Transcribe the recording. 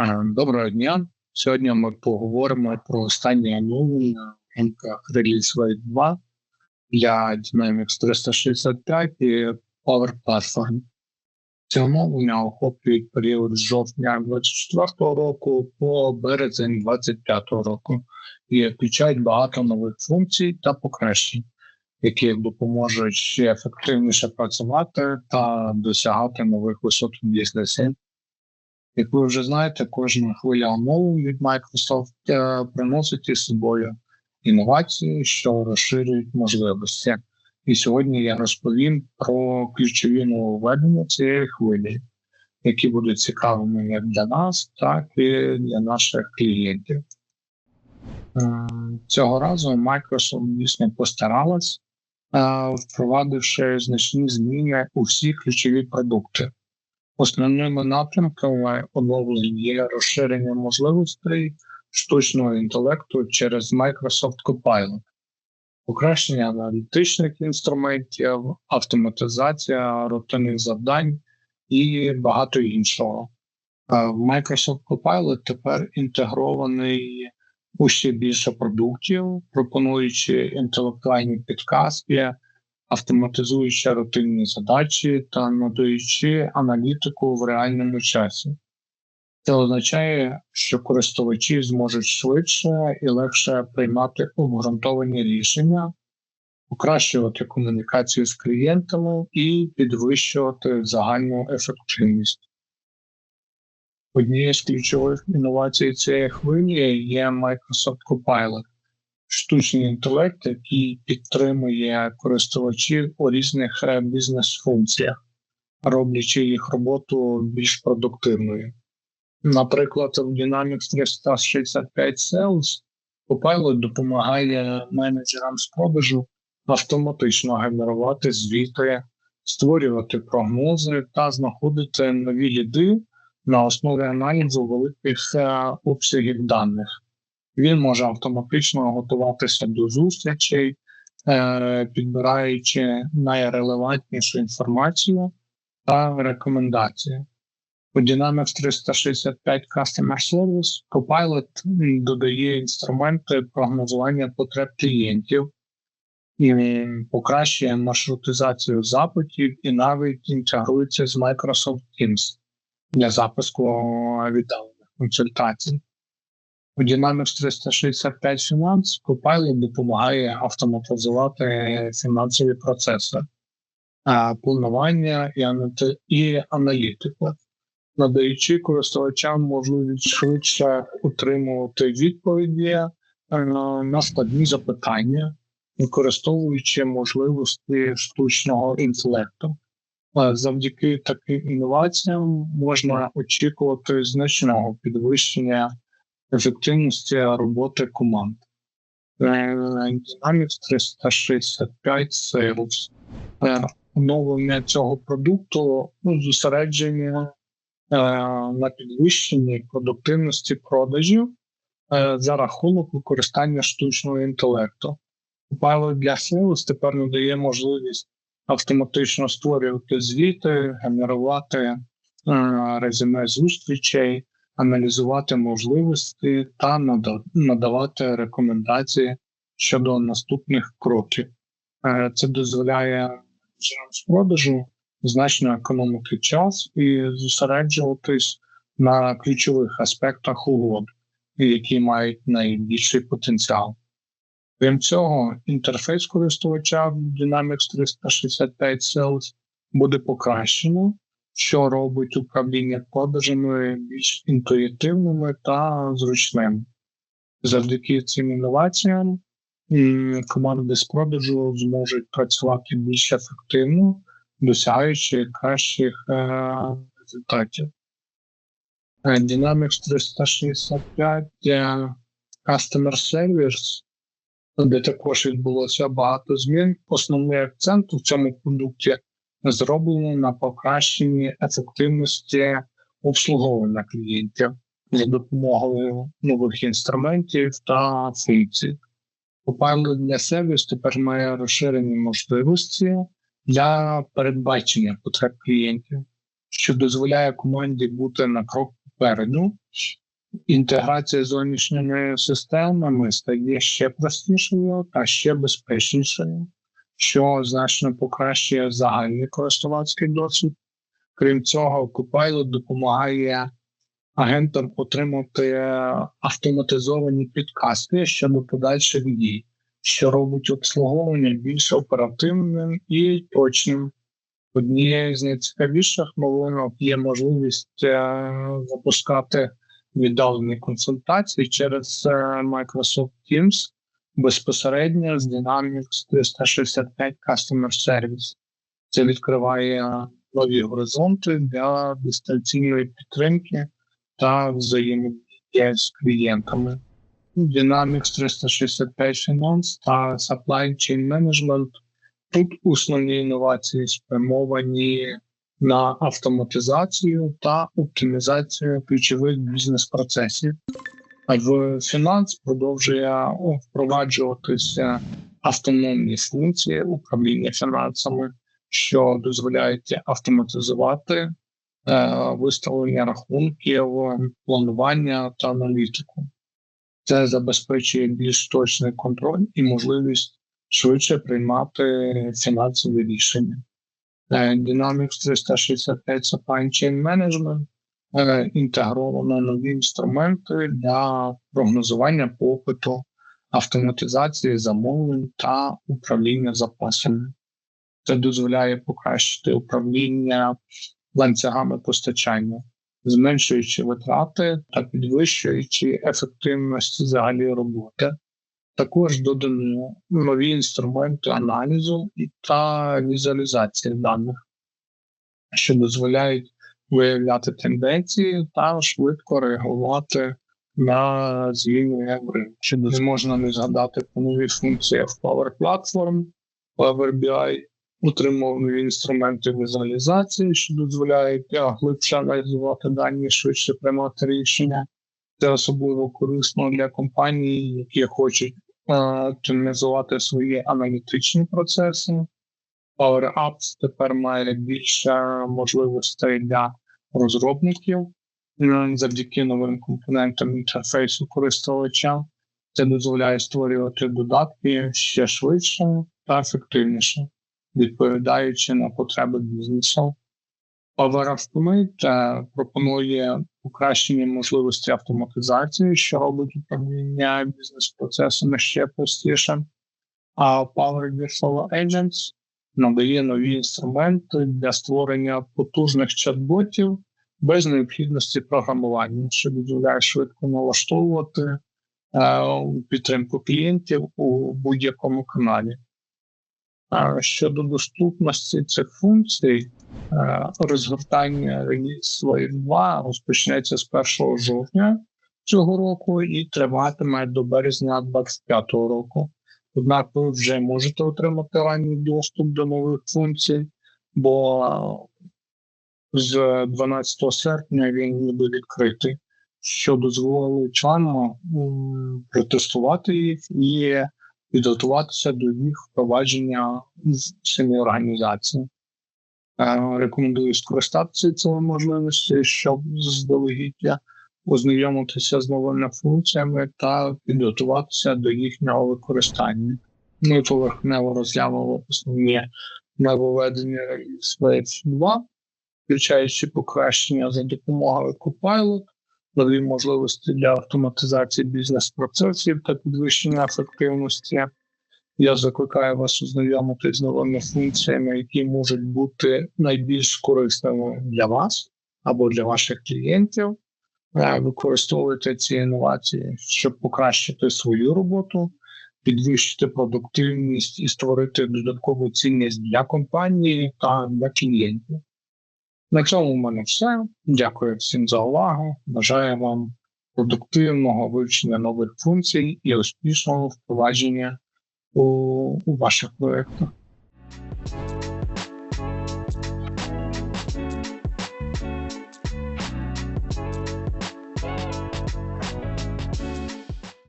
Е, Доброго дня. Сьогодні ми поговоримо про останнє оновлення рамках Release Wave 2 для Dynamics 365 і Power Platform. Це оновлення охоплюють період з жовтня 2024 року по березень 2025 року і включають багато нових функцій та покращень, які допоможуть ще ефективніше працювати та досягати нових висот в бізнесі. Як ви вже знаєте, кожна хвиля оновлень від Microsoft е, приносить із собою інновації, що розширюють можливості. І сьогодні я розповім про ключові нововведення цієї хвилі, які будуть цікавими як для нас, так і для наших клієнтів. Е, Цього разу Microsoft дійсно постаралась, е, впровадивши значні зміни у всі ключові продукти. Основними напрямками оновлень є розширення можливостей штучного інтелекту через Microsoft Copilot, покращення аналітичних інструментів, автоматизація рутинних завдань і багато іншого. Е, Microsoft Copilot тепер інтегрований у ще більше продуктів, пропонуючи інтелектуальні підказки, автоматизуючи рутинні задачі та надаючи аналітику в реальному часі. Це означає, що користувачі зможуть швидше і легше приймати обґрунтовані рішення, покращувати комунікацію з клієнтами і підвищувати загальну ефективність. Однією з ключових інновацій цієї хвилі є Microsoft Copilot штучний інтелект, який підтримує користувачів у різних е, бізнес-функціях, роблячи їх роботу більш продуктивною. Наприклад, в Dynamics 365 Sales Copilot допомагає менеджерам з продажу автоматично генерувати звіти, створювати прогнози та знаходити нові ліди на основі аналізу великих е, обсягів даних. Він може автоматично готуватися до зустрічей, е, підбираючи найрелевантнішу інформацію та рекомендації. У Dynamics 365 Customer Service Copilot додає інструменти прогнозування потреб клієнтів, і покращує маршрутизацію запитів і навіть інтегрується з Microsoft Teams для запуску віддалених консультацій. У Dynamics 365 Finance Copilot допомагає автоматизувати фінансові процеси, планування і аналітику, надаючи користувачам можливість швидше отримувати відповіді на складні запитання, використовуючи можливості штучного інтелекту. Завдяки таким інноваціям можна очікувати значного підвищення ефективності роботи команд. Dynamics 365 Sales. Оновлення цього продукту ну, зосередження е, на підвищенні продуктивності продажів е, за рахунок використання штучного інтелекту. Pilot для Sales тепер надає можливість автоматично створювати звіти, генерувати е, резюме зустрічей, аналізувати можливості та надавати рекомендації щодо наступних кроків. Е, це дозволяє з продажу значно економити час і зосереджуватись на ключових аспектах угод, які мають найбільший потенціал. Крім цього, інтерфейс користувача в Dynamics 365 Sales буде покращено, що робить управління продажами більш інтуїтивними та зручними. Завдяки цим інноваціям команди з продажу зможуть працювати більш ефективно, досягаючи кращих е, результатів. Е, Dynamics 365 Customer Service, де також відбулося багато змін. Основний акцент у цьому продукті зроблено на покращенні ефективності обслуговування клієнтів за допомогою нових інструментів та функцій. Copilot для сервіс тепер має розширені можливості для передбачення потреб клієнтів, що дозволяє команді бути на крок попереду. Інтеграція з зовнішніми системами стає ще простішою та ще безпечнішою, що значно покращує загальний користувацький досвід. Крім цього, Copilot допомагає агентам отримати автоматизовані підказки щодо подальших дій, що робить обслуговування більш оперативним і точним. Однією з найцікавіших новинок є можливість е, запускати віддалені консультації через е, Microsoft Teams безпосередньо з Dynamics 365 Customer Service. Це відкриває нові горизонти для дистанційної підтримки та взаємодії з клієнтами. Dynamics 365 Finance та Supply Chain Management. Тут основні інновації спрямовані на автоматизацію та оптимізацію ключових бізнес-процесів. В фінанс продовжує впроваджуватися автономні функції управління фінансами, що дозволяють автоматизувати е, виставлення рахунків, планування та аналітику. Це забезпечує більш точний контроль і можливість швидше приймати фінансові рішення. Е, Dynamics 365 Supply Chain Management інтегровано нові інструменти для прогнозування попиту, автоматизації замовлень та управління запасами. Це дозволяє покращити управління ланцюгами постачання, зменшуючи витрати та підвищуючи ефективність взагалі роботи. Також додано нові інструменти аналізу та візуалізації даних, що дозволяють виявляти тенденції та швидко реагувати на зміни. Чи не можна не згадати про нові функції в Power Platform, Power BI, отримав інструменти візуалізації, що дозволяють глибше аналізувати дані, швидше приймати рішення. Це особливо корисно для компаній, які хочуть оптимізувати свої аналітичні процеси. Power Apps тепер має більше можливостей для розробників завдяки новим компонентам інтерфейсу користувача. Це дозволяє створювати додатки ще швидше та ефективніше, відповідаючи на потреби бізнесу. Power Automate пропонує покращення можливості автоматизації, що робить управління бізнес-процесами ще простішим. А Power Virtual Agents надає нові інструменти для створення потужних чат-ботів без необхідності програмування, що дозволяє швидко налаштовувати е, підтримку клієнтів у будь-якому каналі. Щодо доступності цих функцій, Е, розгортання реліз Wave 2 розпочнеться з 1 жовтня цього року і триватиме до березня 2025 року. Однак ви вже можете отримати ранній доступ до нових функцій, бо з 12 серпня він ніби відкритий, що дозволить членам протестувати їх і підготуватися до їх впровадження в самій організації. Е, рекомендую скористатися цією можливістю, щоб здалегідь ознайомитися з новими функціями та підготуватися до їхнього використання. Ми поверхнево розглянули основні нововведення Wave 2, включаючи покращення за допомогою Copilot, нові можливості для автоматизації бізнес-процесів та підвищення ефективності. Я закликаю вас ознайомитися з новими функціями, які можуть бути найбільш корисними для вас або для ваших клієнтів. Використовуйте ці інновації, щоб покращити свою роботу, підвищити продуктивність і створити додаткову цінність для компанії та для клієнтів. На цьому в мене все. Дякую всім за увагу. Бажаю вам продуктивного вивчення нових функцій і успішного впровадження у, у ваших проєктах.